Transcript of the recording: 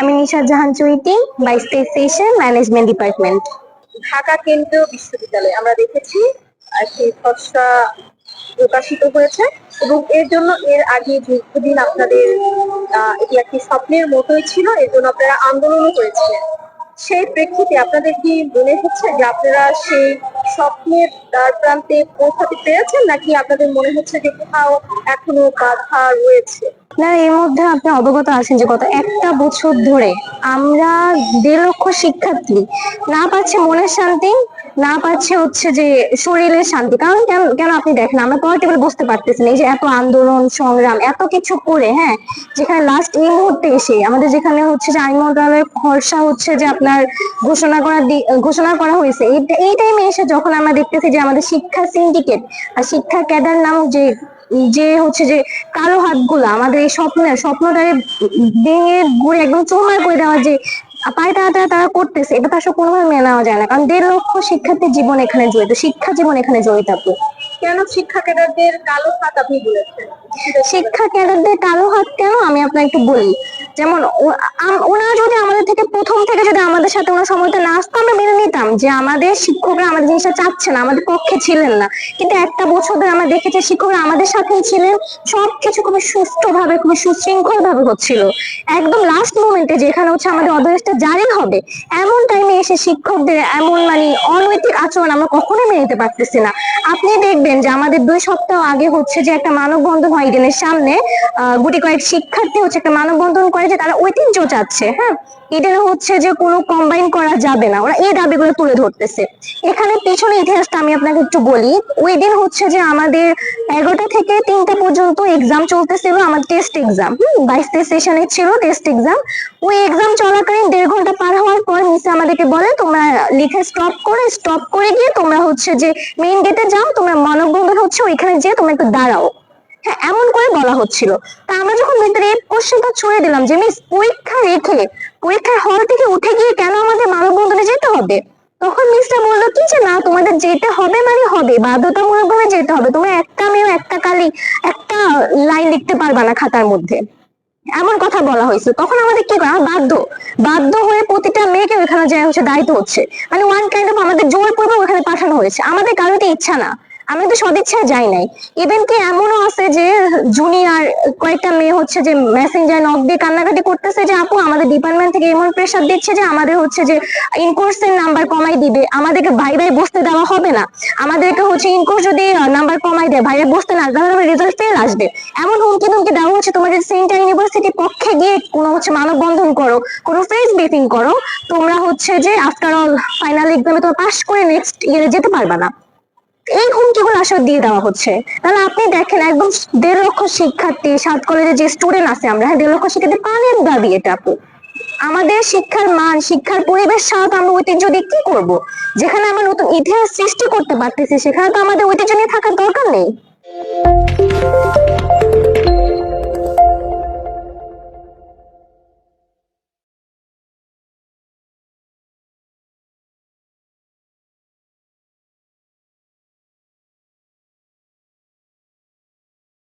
আমি নিশাদ জাহান চৈতি বাইশ তেইশ ম্যানেজমেন্ট ডিপার্টমেন্ট ঢাকা কেন্দ্রীয় বিশ্ববিদ্যালয়ে, আমরা দেখেছি সেই খসড়া প্রকাশিত হয়েছে, এবং এর জন্য এর আগে দীর্ঘদিন আপনাদের এটি একটি স্বপ্নের মতোই ছিল, এর জন্য আপনারা আন্দোলনও করেছিলেন। সেই প্রেক্ষিতে আপনাদের কি মনে হচ্ছে যে আপনারা সেই স্বপ্নের প্রান্তে পৌঁছাতে পেরেছেন নাকি আপনাদের মনে হচ্ছে যে কোথাও এখনও বাধা রয়েছে? না, এর মধ্যে আপনি অবগত আছেন যে গত একটা বছর ধরে আমরা দেড় লক্ষ শিক্ষার্থী না পাচ্ছে মনের শান্তি না পাচ্ছে হচ্ছে যে শরীরের শান্তি। কারণ কেন আপনি দেখেন, আমরা পলিটিক্যাল বুঝতে পারতেছি না এই যে এত আন্দোলন, সংগ্রাম, এত কিছু করে হ্যাঁ? যেখানে লাস্ট এই মুহূর্তে এসে আমাদের যেখানে হচ্ছে যে আইন মন্ত্রণালয়ের খরচা হচ্ছে যে আপনার ঘোষণা করা ঘোষণা করা হয়েছে, এই টাইমে এসে যখন আমরা দেখতেছি যে আমাদের শিক্ষা সিন্ডিকেট আর শিক্ষা ক্যাডার নামক যে যে হচ্ছে যে কালো হাতগুলো, আমাদের এই স্বপ্নের স্বপ্নটারে ভেঙে ঘুরে একদম চোরমার করে দেওয়া যে পায়ে তারা করতেছে। এটা তো আসলে কোনোভাবে মেনে নেওয়া যায় না। কারণ দেড় লক্ষ শিক্ষার্থীর জীবন এখানে জড়িত শিক্ষা জীবন এখানে জড়িত আপু। কেন শিক্ষা ক্যাডারদের কালো হাত আপনি বলেছেন? শিক্ষা ক্যাডারদের কালো হাত কেন? আমি আপনাকে একটু বলি। যেমন ওনারা যদি আমাদের থেকে প্রথম থেকে যদি আমাদের সাথে ওনার সময়টা না আসতো আমরা মেনে নিতাম যে আমাদের শিক্ষকরা আমাদের জিনিসটা চাচ্ছে না আমাদের পক্ষে ছিলেন না। কিন্তু একটা বছর ধরে আমরা দেখেছি শিক্ষকরা আমাদের সাথেই ছিলেন। সবকিছু খুবই সুষ্ঠুভাবে খুবই সুশৃঙ্খল ভাবে হচ্ছিল। একদম লাস্ট মোমেন্টে যেখানে হচ্ছে আমাদের অধ্যাদেশটা জারি হবে। এমন টাইমে এসে শিক্ষকদের এমন মানে অনৈতিক আচরণ আমরা কখনোই মেনে নিতে পারতেছি না। আপনি দেখবেন যে আমাদের দুই সপ্তাহ আগে হচ্ছে যে একটা মানববন্ধন হয় ইডেনের সামনে গুটি কয়েক শিক্ষার্থী হচ্ছে একটা মানববন্ধন করে যে তারা ঐতিহ্য চাচ্ছে হ্যাঁ? ইডেনে হচ্ছে যে কোনো কম্বাইন করা যাবে না, ওরা এই দাবিগুলো তুলে ধরতেছে। এখানে পেছনে ইতিহাসটা আমি আপনাকে একটু বলি ওই দিন হচ্ছে যে আমাদের এগারোটা থেকে তিনটা পর্যন্ত এক্সাম চলতেছিল, আমার টেস্ট এক্সাম বাইশ তেইশ সেশনের ছিল টেস্ট এক্সাম ওই এক্সাম চলাকালীন দেড় ঘণ্টা পার হওয়ার পর মিস আমাদেরকে বলে, তোমরা লিখে স্টপ করে স্টপ করে গিয়ে তোমরা হচ্ছে যে মেইন গেটে যাও। তোমরা মানববন্ধন হচ্ছে ওইখানে যেয়ে তোমরা একটু দাঁড়াও। হ্যাঁ এমন করে বলা হচ্ছিল। তা আমরা যখন ভিতরে কোশ্চেনটা ছুড়ে দিলাম যে, মিস, পরীক্ষা রেখে, পরীক্ষার হল থেকে উঠে গিয়ে কেন আমাদের মানববন্ধনে যেতে হবে? তখন মিসটা বলল, কি যে না, তোমাদের যেতে হবে মানে হবে বাধ্যতামূলক ভাবে যেতে হবে। তোমরা একটা মেয়েও একটা কালি, একটা লাইন লিখতে পারবা না খাতার মধ্যে। এমন কথা বলা হয়েছে তখন আমাদের কি করা, বাধ্য বাধ্য হয়ে প্রতিটা ওখানে হচ্ছে দায়িত্ব হচ্ছে। মানে ওয়ান কাইন্ড অফ আমাদের জোর পূর্বক ওখানে পাঠানো হয়েছে। আমাদের কারোতে ইচ্ছা না। আমি তো সদিচ্ছায় যাই নাই। ইভেন কি এমনও আছে যে জুনিয়র কয়েকটা মেয়ে হচ্ছে যে মেসেঞ্জার নক দিয়ে কান্নাকাটি করতেছে যে, আপু, আমাদের ডিপার্টমেন্ট থেকে এমন প্রেশার দিচ্ছে যে, আমাদের হচ্ছে যে ইনকোর্সের নাম্বার কমাই দিবে। আমাদেরকে ভাই ভাই বসতে দেওয়া হবে না। আমাদেরকে হচ্ছে ইনকোর্স যদি নাম্বার কমাই দেয়, ভাই বসতে না, তাহলে রেজাল্ট ফেল আসবে। এমন হুমকি ধুমকি দেওয়া হচ্ছে। তোমাদের সেন্টার ইউনিভার্সিটির পক্ষে গিয়ে কোনো হচ্ছে মানববন্ধন করো, কোনো ফেস ব্রিফিং করো। তোমরা হচ্ছে যে আফটার অল ফাইনাল এক্সামে তোমার পাস করে নেক্সট ইয়ারে যেতে পারবা না। এই হুমকিগুলো আসলে দিয়ে দেওয়া হচ্ছে। তাহলে আপনি দেখেন, একদম দেড় লক্ষ শিক্ষার্থী, সাত কলেজে যে স্টুডেন্ট আছে আমরা হ্যাঁ দেড় লক্ষ শিক্ষার্থী, পানের দাবি এটা আপু। আমাদের শিক্ষার মান, শিক্ষার পরিবেশ ছাড়া আমরা ঐতিহ্য দিয়ে কি করব? যেখানে আমরা নতুন ইতিহাস সৃষ্টি করতে পারতেছি, সেখানে তো আমাদের ঐতিহ্য নিয়ে থাকার দরকার নেই।